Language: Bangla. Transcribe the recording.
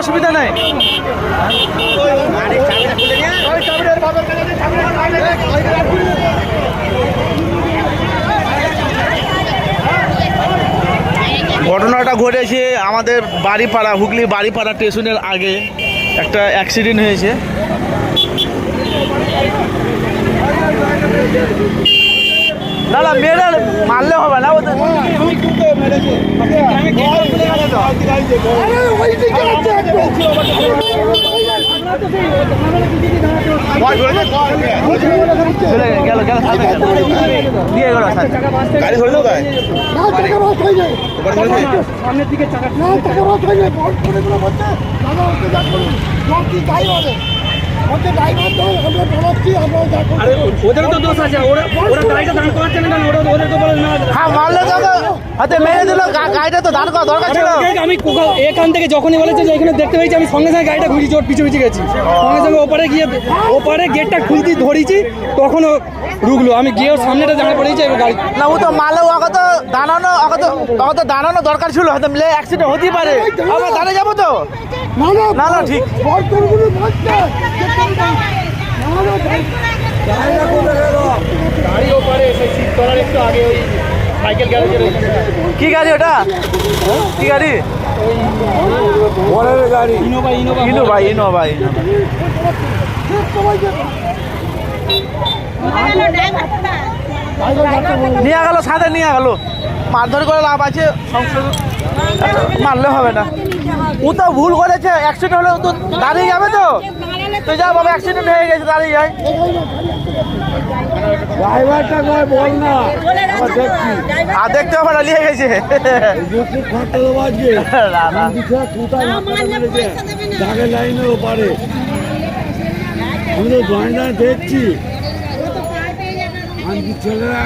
অসুবিধা নাই। ঘটনাটা ঘটেছে আমাদের বাড়িপাড়া হুগলি বাড়িপাড়া স্টেশনের আগে একটা অ্যাক্সিডেন্ট হয়েছে। না না মেয়েরা মারলে হবে না ওদের? গেল গেল দিয়ে গেল গাড়ি ধরে হয়ে যায় সামনের দিকে চাকা না টাকা রস হয়ে যায় বল করে গুলো বলছে দাদা ওকে যা করুন কি গাই বলে ওকে ড্রাইভার তো আমরা ধরাচ্ছি আমরা যা করুন আরে তো দোষ আছে ওরা ওরা গাড়িটা দাঁড় করাচ্ছে না ওরা ওদের তো বলে না হ্যাঁ মারলে তো হাতে মেরে দিল গা- গাড়িটা তো দাঁড় করা দরকার ছিল। আমি এখান থেকে যখনই বলেছে যে এখানে দেখতে পেয়েছি আমি সঙ্গে সঙ্গে গাড়িটা ঘুরি চোট পিছু পিছু গেছি। সঙ্গে সঙ্গে ওপারে গিয়ে ওপারে গেটটা খুলতে ধরেছি তখন ও রুগলো আমি গিয়ে ওর সামনেটা পড়েছি এবার গাড়ি না ও তো মারলে ওকে তো দাঁড়ানো ওকে তো ওকে তো দাঁড়ানো দরকার ছিল হয়তো মিলে অ্যাক্সিডেন্ট হতেই পারে। আবার দাঁড়িয়ে যাব তো? না ঠিক। গাড়ি ওপারে সিট করার একটু আগে ওই কি গাড়ি ওটা? কি গাড়ি? ইনোভা ইনোভা ইনো ভাই ইনো ভাই নিয়ে গেল সাথে নিয়ে গেল। মারধর করে লাভ আছে সংসার মারলে হবে না। ও তো ভুল করেছে অ্যাক্সিডেন্ট হলে ও তো দাঁড়িয়ে যাবে তো। তো যা বাবা অ্যাক্সিডেন্ট হয়ে গেছে দাঁড়িয়ে যায় ড্রাইভারটা কয় বল না। আর দেখতে হবে নিয়ে গেছে। খরচা দেবো আজকে লাইনের ওপারে। আমি তো জয়েন্টার দেখছি। আমি ছেলেরা